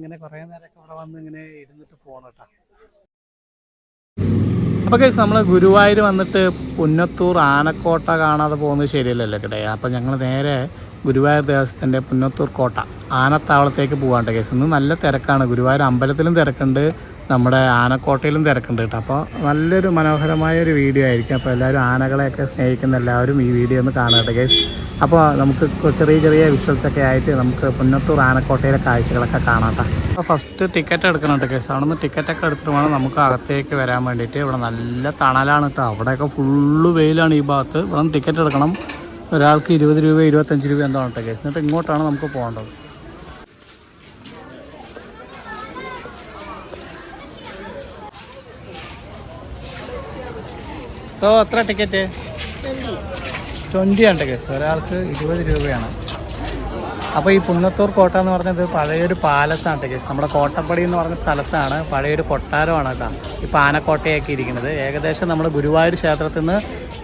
ഇങ്ങനെ കുറേ നേരമൊക്കെ ഇവിടെ വന്ന് ഇങ്ങനെ ഇരുന്നിട്ട് പോകണം കേട്ടോ അപ്പോൾ കേസ് നമ്മൾ ഗുരുവായൂർ വന്നിട്ട് പുന്നത്തൂർ ആനക്കോട്ട കാണാതെ പോകുന്നത് ശരിയല്ലല്ലോ കേട്ടെ. അപ്പോൾ ഞങ്ങൾ നേരെ ഗുരുവായൂർ ദേവസ്ഥത്തിന്റെ പുന്നത്തൂർ കോട്ട ആനത്താവളത്തേക്ക് പോകാണ്ട് കേസ് ഇന്ന് നല്ല തിരക്കാണ്. ഗുരുവായൂർ അമ്പലത്തിലും തിരക്കുണ്ട്. നമ്മുടെ ആനക്കോട്ടയിലും തിരക്കുണ്ട് കേട്ടോ. അപ്പോൾ നല്ലൊരു മനോഹരമായ ഒരു വീഡിയോ ആയിരിക്കും. അപ്പോൾ എല്ലാവരും ആനകളെയൊക്കെ സ്നേഹിക്കുന്ന എല്ലാവരും ഈ വീഡിയോ ഒന്ന് കാണട്ടെ കേസ് അപ്പോൾ നമുക്ക് ചെറിയ ചെറിയ വിഷ്വൽസ് ഒക്കെ ആയിട്ട് നമുക്ക് പുന്നത്തൂർ ആനക്കോട്ടയിലെ കാഴ്ചകളൊക്കെ കാണാം അപ്പോൾ ഫസ്റ്റ് ടിക്കറ്റ് എടുക്കണം കേട്ടോ കേസ് അവിടെ നിന്ന് ടിക്കറ്റൊക്കെ എടുത്തിട്ട് വേണം നമുക്ക് അകത്തേക്ക് വരാൻ വേണ്ടിയിട്ട്. ഇവിടെ നല്ല തണലാണ് കേട്ടോ. അവിടെയൊക്കെ ഫുള്ള് വെയിലാണ് ഈ ഭാഗത്ത്. ഇവിടെ ടിക്കറ്റ് എടുക്കണം. ഒരാൾക്ക് ഇരുപത് രൂപ ഇരുപത്തഞ്ച് രൂപ എന്തോ കേട്ടോ കേസ് എന്നിട്ട് ഇങ്ങോട്ടാണ് നമുക്ക് പോകേണ്ടത്. ഓ എത്ര ടിക്കറ്റ് ട്വന്റി ആണ് കേസ് ഒരാൾക്ക് ഇരുപത് രൂപയാണ്. അപ്പോൾ ഈ പുന്നത്തൂർ കോട്ട എന്ന് പറഞ്ഞത് പഴയൊരു പാലസാണ് കേസ് നമ്മുടെ കോട്ടപ്പടി എന്ന് പറഞ്ഞ സ്ഥലത്താണ്. പഴയൊരു കൊട്ടാരമാണ് കേട്ടോ. ഇപ്പോൾ ആനക്കോട്ടയൊക്കെ ഇരിക്കുന്നത്. ഏകദേശം നമ്മുടെ ഗുരുവായൂർ ക്ഷേത്രത്തിൽ നിന്ന്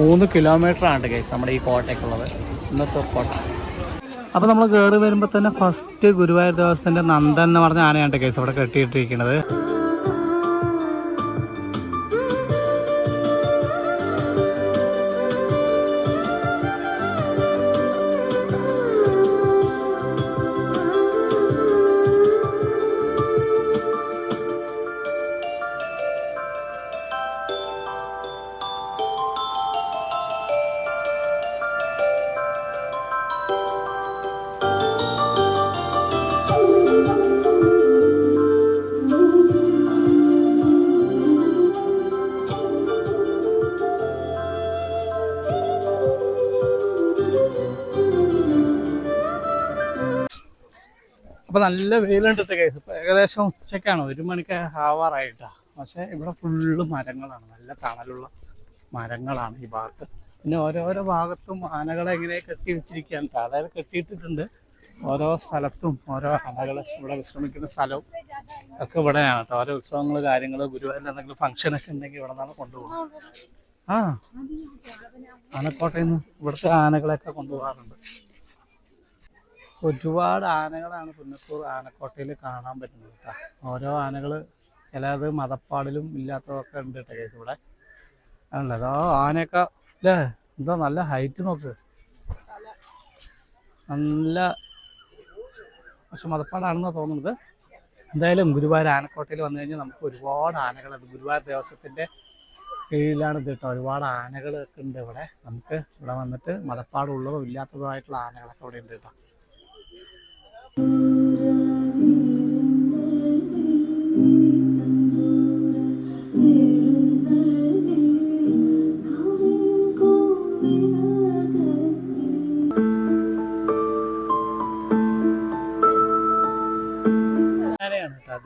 മൂന്ന് കിലോമീറ്റർ ആണ് കേസ് നമ്മുടെ ഈ കോട്ടയ്ക്കുള്ളത് പുന്നത്തൂർ കോട്ട. അപ്പോൾ നമ്മൾ കയറി വരുമ്പോൾ തന്നെ ഫസ്റ്റ് ഗുരുവായൂർ ദേവസ്ഥന്റെ നന്ദൻ എന്ന് പറഞ്ഞ ആനയാണ് കേസ് അവിടെ കെട്ടിയിട്ടിരിക്കുന്നത്. അപ്പോൾ നല്ല വെയിലുണ്ടത്തെ കേസ് ഇപ്പോൾ ഏകദേശം ഉച്ചയ്ക്കാണ് ഒരു മണിക്ക് ആവാറായിട്ടാ. പക്ഷേ ഇവിടെ ഫുള്ള് മരങ്ങളാണ്. നല്ല തണലുള്ള മരങ്ങളാണ് ഈ ഭാഗത്ത്. പിന്നെ ഓരോരോ ഭാഗത്തും ആനകളെ ഇങ്ങനെ കെട്ടി വെച്ചിരിക്കുകയാണ്. അതായത് കെട്ടിയിട്ടിട്ടുണ്ട്. ഓരോ സ്ഥലത്തും ഓരോ ആനകൾ ഇവിടെ വിശ്രമിക്കുന്ന സ്ഥലവും ഒക്കെ ഇവിടെയാണ് കേട്ടോ. ഓരോ ഉത്സവങ്ങൾ കാര്യങ്ങൾ ഗുരുവായൂരിൽ എന്തെങ്കിലും ഫംഗ്ഷനൊക്കെ ഉണ്ടെങ്കിൽ ഇവിടെ നിന്നാണ് കൊണ്ടുപോകുന്നത്. ആ. ആനക്കോട്ടയിൽ നിന്ന് ഇവിടുത്തെ ആനകളെയൊക്കെ കൊണ്ടുപോകാറുണ്ട്. ഒരുപാട് ആനകളാണ് പുന്നത്തൂർ ആനക്കോട്ടയിൽ കാണാൻ പറ്റുന്നത് കേട്ടോ. ഓരോ ആനകൾ ചിലത് മതപ്പാടിലും ഇല്ലാത്തതൊക്കെ ഉണ്ട് കേട്ടോ കേസ് ഇവിടെ. ആണല്ലോ? അതോ ആനയൊക്കെ അല്ലേ? എന്തോ നല്ല ഹൈറ്റ് നോക്ക്. നല്ല പക്ഷെ മതപ്പാടാണെന്നാണ് തോന്നുന്നത്. എന്തായാലും ഗുരുവായൂർ ആനക്കോട്ടയിൽ വന്നു കഴിഞ്ഞാൽ നമുക്ക് ഒരുപാട് ആനകളുണ്ട് ഗുരുവായൂർ ദേവസ്വത്തിന്റെ കീഴിലാണ് ഇത് കേട്ടോ. ഒരുപാട് ആനകളൊക്കെ ഉണ്ട് ഇവിടെ. നമുക്ക് ഇവിടെ വന്നിട്ട് മതപ്പാടുള്ളതും ഇല്ലാത്തതോ ആയിട്ടുള്ള ആനകളൊക്കെ ഇവിടെ ഉണ്ട് കേട്ടോ.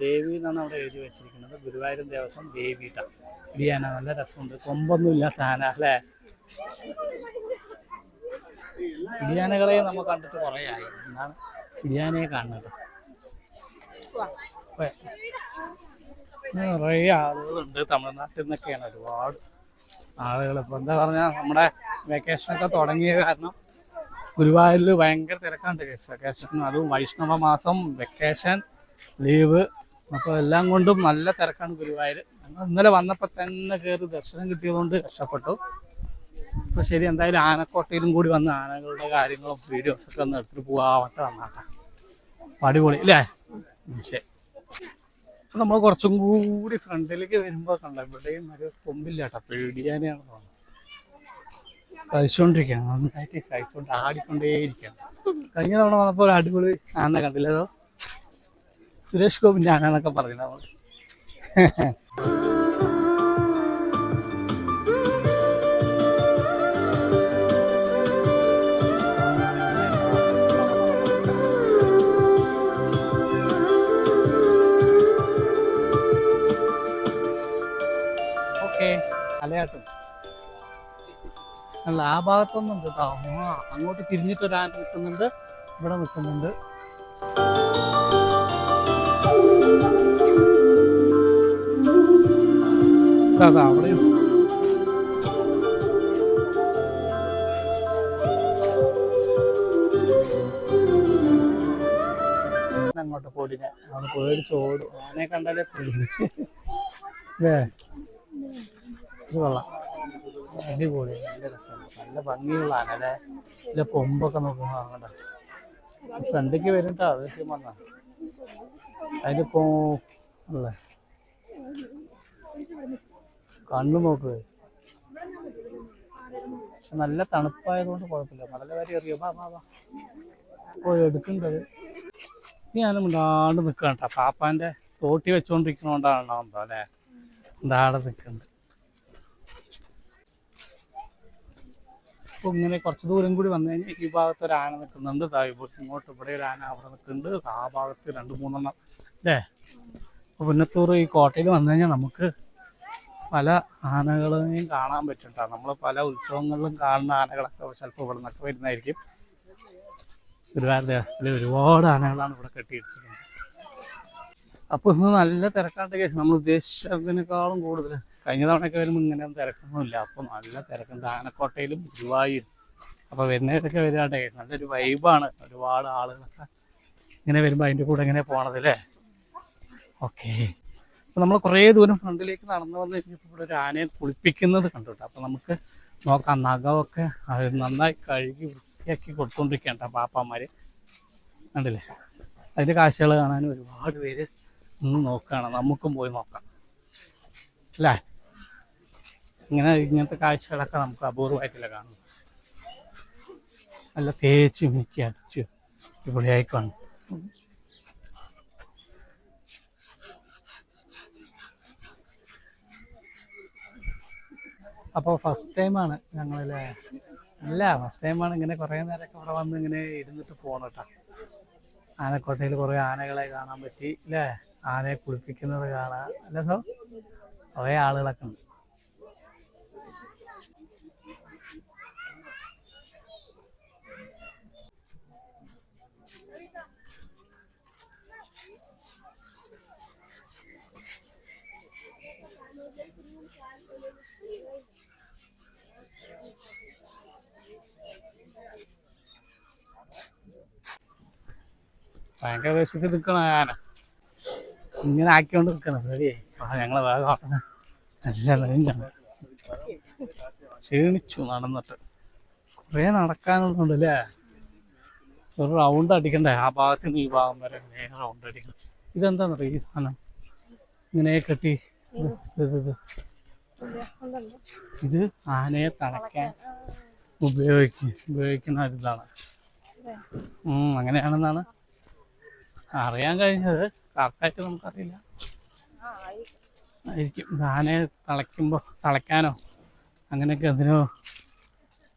ദേവി എന്നാണ് അവിടെ എഴുതി വെച്ചിരിക്കുന്നത്. ഗുരുവായൂരം ദേവസ്വം ദേവി ബിയാന നല്ല രസമുണ്ട്. കൊമ്പൊന്നും ഇല്ലാത്ത ആന അല്ലേ? ഇടിയാനകളെ നമ്മൾ കണ്ടിട്ട് കുറേ ആയി. എന്നാണ് ഇടിയാനയെ കാണുന്നത്. നിറയെ ആളുകളുണ്ട് തമിഴ്നാട്ടിൽ നിന്നൊക്കെയാണ് ഒരുപാട് ആളുകൾ ഇപ്പൊ എന്താ പറഞ്ഞാൽ നമ്മുടെ വെക്കേഷനൊക്കെ തുടങ്ങിയ കാരണം ഗുരുവായൂരിൽ ഭയങ്കര തിരക്കാണ്ട് കേസ്. വെക്കേഷൻ അതും വൈഷ്ണവ മാസം വെക്കേഷൻ ലീവ് അപ്പോൾ എല്ലാം കൊണ്ടും നല്ല തിരക്കാണ് ഗുരുവായൂർ ഞങ്ങൾ ഇന്നലെ വന്നപ്പോൾ തന്നെ കയറി ദർശനം കിട്ടിയതുകൊണ്ട് രക്ഷപ്പെട്ടു അപ്പോൾ ശരി എന്തായാലും ആനക്കോട്ടയിലും കൂടി വന്ന് ആനകളുടെ കാര്യങ്ങളും വീഡിയോസ് ഒക്കെ ഒന്ന് എടുത്തിട്ട് പോവാമട്ടെ വന്നാട്ടെ അടിപൊളി അല്ലേ അപ്പൊ നമ്മൾ കുറച്ചും കൂടി ഫ്രണ്ടിലേക്ക് വരുമ്പോ കണ്ട ഇവിടെയും ഒരു കൊമ്പില്ല കേട്ടോ പേടിയാനെയാണ് തോന്നുന്നത് കഴിച്ചുകൊണ്ടിരിക്കുകയാണ് നന്നായിട്ട് കഴിഞ്ഞ തവണ വന്നപ്പോൾ അടിപൊളി ആന കണ്ടില്ലേ അതോ? സുരേഷ് ഗോപിന്റെ ആന എന്നൊക്കെ നമ്മൾ അലയാട്ടും അല്ല ആ ഭാഗത്തൊന്നും കേട്ടോ. അങ്ങോട്ട് തിരിഞ്ഞിട്ട് ഒരാൻ നിൽക്കുന്നുണ്ട്. ഇവിടെ നിൽക്കുന്നുണ്ട്. അവിടെയും. അങ്ങോട്ട് പോടിനെ അവിടെ പേടിച്ചോടും ആനെ കണ്ടാലേ പേടി. അല്ലേ? കൊള്ളാം. നല്ല രസമാണ് നല്ല ഭംഗിയുള്ള അല്ലേ. ഇതിലെ കൊമ്പൊക്കെ നോക്കുമ്പോൾ അങ്ങോട്ട് ഫ്രണ്ടിക്ക് വരുന്നുണ്ടോ ആവശ്യം വന്ന. അതിലിപ്പോ അല്ലേ കണ്ണു നോക്ക്. പക്ഷെ നല്ല തണുപ്പായതുകൊണ്ട് കുഴപ്പമില്ല. മടല കാര്യം അറിയോ? ബാ ബാ എടുക്കണ്ടത്. ഞാനും ഉണ്ടാണ്ട് നിൽക്കണം കേട്ടോ. പാപ്പാന്റെ തോട്ടി വെച്ചോണ്ടിരിക്കണോണ്ടാണോ എന്തോ അല്ലേ? ഉണ്ടാണ്ട് നിൽക്കുന്നുണ്ട് അപ്പൊ ഇങ്ങനെ കുറച്ച് ദൂരം കൂടി വന്നു കഴിഞ്ഞാൽ ഈ ഭാഗത്ത് ഒരു ആന നിൽക്കുന്നുണ്ട്. ഇവിടെ ഇങ്ങോട്ട് ഇവിടെ ഒരു ആന അവിടെ നിൽക്കുന്നുണ്ട്. ആ ഭാഗത്ത് രണ്ട് മൂന്നെണ്ണം. അല്ലേ അപ്പൊ പുന്നത്തൂർ ഈ കോട്ടയിൽ വന്നു കഴിഞ്ഞാൽ നമുക്ക് പല ആനകളെയും കാണാൻ പറ്റും ട്ടോ. നമ്മൾ പല ഉത്സവങ്ങളിലും കാണുന്ന ആനകളൊക്കെ ചിലപ്പോൾ ഇവിടെ നിന്നൊക്കെ വരുന്നതായിരിക്കും. ഗുരുവായൂർ ദേവസ്ഥത്തിൽ ഒരുപാട് ആനകളാണ് ഇവിടെ കെട്ടിയിട്ടിരിക്കുന്നത്. അപ്പോൾ ഇന്ന് നല്ല തിരക്കാണ്ട് കേസ്. നമ്മൾ ഉദ്ദേശിച്ചതിനേക്കാളും കൂടുതൽ. കഴിഞ്ഞ തവണയൊക്കെ വരുമ്പോൾ തിരക്കൊന്നും തിരക്കൊന്നുമില്ല. അപ്പോൾ നല്ല തിരക്കുണ്ട് ആനക്കോട്ടയിലും ഗുരുവായൂരും അപ്പോൾ വരുന്നവരൊക്കെ വരാണ്ട് കേസ് നല്ലൊരു വൈബാണ് ഒരുപാട് ആളുകളൊക്കെ ഇങ്ങനെ വരുമ്പോൾ അതിന്റെ കൂടെ ഇങ്ങനെ പോണതല്ലേ ഓക്കെ. അപ്പോൾ നമ്മൾ കുറേ ദൂരം ഫ്രണ്ടിലേക്ക് നടന്നു വന്ന് കഴിഞ്ഞപ്പോൾ ഇവിടെ ഒരു ആനയെ കുളിപ്പിക്കുന്നത് കണ്ടു കേട്ടോ. അപ്പോൾ നമുക്ക് നോക്കാം. നഖമൊക്കെ നന്നായി കഴുകി വൃത്തിയാക്കി കൊടുത്തോണ്ടിരിക്കണ്ട പാപ്പാമാർ കണ്ടില്ലേ? അതിന്റെ കാഴ്ചകൾ കാണാൻ ഒരുപാട് പേര് ഒന്ന് നോക്കുകയാണ് നമുക്കും പോയി നോക്കാം. അല്ലേ? ഇങ്ങനെ ഇങ്ങനത്തെ കാഴ്ചകളൊക്കെ നമുക്ക് അപൂർവമായിട്ടില്ല കാണുന്നു നല്ല തേച്ച് മിക്ക അടിച്ച് ഇവിടെയായി കാണും. അപ്പോൾ ഫസ്റ്റ് ടൈമാണ് ഞങ്ങളിലെ അല്ല ഫസ്റ്റ് ടൈമാണ് ഇങ്ങനെ കുറേ നേരമൊക്കെ ഇവിടെ വന്ന് ഇങ്ങനെ ഇരുന്നിട്ട് പോകണം കേട്ടോ ആനക്കോട്ടയിൽ കുറേ ആനകളെ കാണാൻ പറ്റി അല്ലേ? ആനയെ കുളിപ്പിക്കുന്നത് കാണാം അല്ലേ സോ കുറേ ആളുകളൊക്കെ ഉണ്ട്. ഭയങ്കര ദേശത്ത് നിൽക്കണ ആന. ഇങ്ങനെ ആക്കിക്കൊണ്ട് നിൽക്കണം. റെഡിയായി. ഞങ്ങളെ വേഗം ക്ഷീണിച്ചു നടന്നിട്ട്. കുറേ നടക്കാനുള്ളതുണ്ട് അല്ലേ? ഒരു റൗണ്ട് അടിക്കണ്ടേ? ആ ഭാഗത്ത് നിന്ന് ഈ ഭാഗം വരെ ഇങ്ങനെ റൗണ്ട് അടിക്കണം. ഇതെന്താണെന്നറിയ ഈ സാധനം? ഇങ്ങനെ കെട്ടി ഇത് ആനയെ തളയ്ക്കാൻ ഉപയോഗിക്കും ഉപയോഗിക്കുന്ന ഒരിതാണ്. അങ്ങനെയാണെന്നാണ് അറിയാൻ കഴിഞ്ഞത്. കറക്റ്റായിട്ട് നമുക്കറിയില്ല. ആയിരിക്കും. ആനയെ തളയ്ക്കുമ്പോൾ തളയ്ക്കാനോ അങ്ങനെയൊക്കെ അതിനോ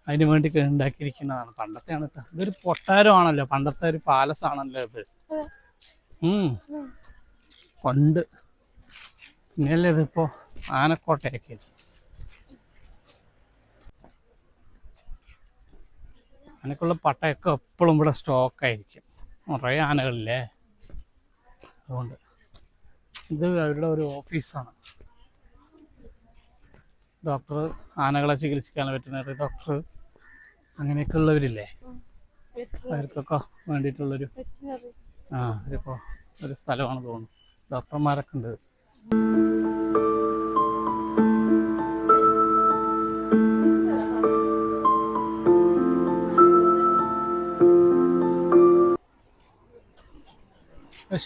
അതിന് വേണ്ടി ഉണ്ടാക്കിയിരിക്കുന്നതാണ്. പണ്ടത്തെയാണ് ഇതൊരു കൊട്ടാരമാണല്ലോ. പണ്ടത്തെ ഒരു പാലസ് ആണല്ലോ ഇത്. പണ്ട്. പിന്നെയല്ലേ ഇതിപ്പോ ആനക്കോട്ടയാക്കിയത് ആനക്കുള്ള പട്ടയൊക്കെ എപ്പോഴും ഇവിടെ സ്റ്റോക്കായിരിക്കും കുറേ ആനകളില്ലേ? അതുകൊണ്ട് ഇത് അവരുടെ ഒരു ഓഫീസാണ്. ഡോക്ടർ ആനകളെ ചികിത്സിക്കാൻ വെറ്റിനറി ഡോക്ടർ അങ്ങനെയൊക്കെ ഉള്ളവരില്ലേ അവർക്കൊക്കെ വേണ്ടിയിട്ടുള്ളൊരു ആ ഒരു സ്ഥലമാണ് തോന്നുന്നു. ഡോക്ടർമാരൊക്കെ ഉണ്ട്.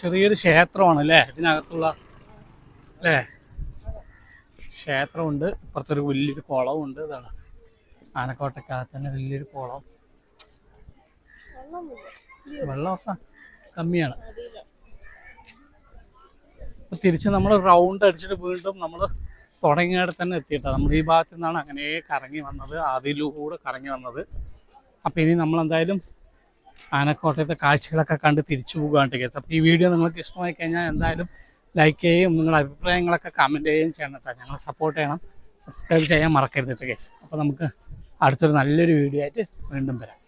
ചെറിയൊരു ക്ഷേത്രമാണ് അല്ലേ? ഇതിനകത്തുള്ള അല്ലേ? ക്ഷേത്രമുണ്ട്. ഇപ്പുറത്തൊരു വലിയൊരു കുളമുണ്ട് ഇതാണ് ആനക്കോട്ടക്കകത്ത് തന്നെ വലിയൊരു കുളം. വെള്ളമൊക്കെ കമ്മിയാണ്. അപ്പൊ തിരിച്ച് നമ്മൾ റൗണ്ട് അടിച്ചിട്ട് വീണ്ടും നമ്മൾ തുടങ്ങിയിടത്ത് തന്നെ എത്തിയിട്ടാണ് നമ്മൾ ഈ ഭാഗത്തു നിന്നാണ് അങ്ങനെ കറങ്ങി വന്നത്. അതിലൂടെ കറങ്ങി വന്നത്. അപ്പൊ ഇനി നമ്മൾ എന്തായാലും ആനക്കോട്ടയത്തെ കാഴ്ചകളൊക്കെ കണ്ട് തിരിച്ചു പോകുകയാണ് കേസ് അപ്പോൾ ഈ വീഡിയോ നിങ്ങൾക്ക് ഇഷ്ടമായി കഴിഞ്ഞാൽ എന്തായാലും ലൈക്ക് ചെയ്യുകയും നിങ്ങളുടെ അഭിപ്രായങ്ങളൊക്കെ കമന്റ് ചെയ്യുകയും ചെയ്യണം കേട്ടോ ഞങ്ങളെ സപ്പോർട്ട് ചെയ്യണം. സബ്സ്ക്രൈബ് ചെയ്യാൻ മറക്കരുത് കേസ് അപ്പോൾ നമുക്ക് അടുത്തൊരു നല്ലൊരു വീഡിയോ ആയിട്ട് വീണ്ടും വരാം.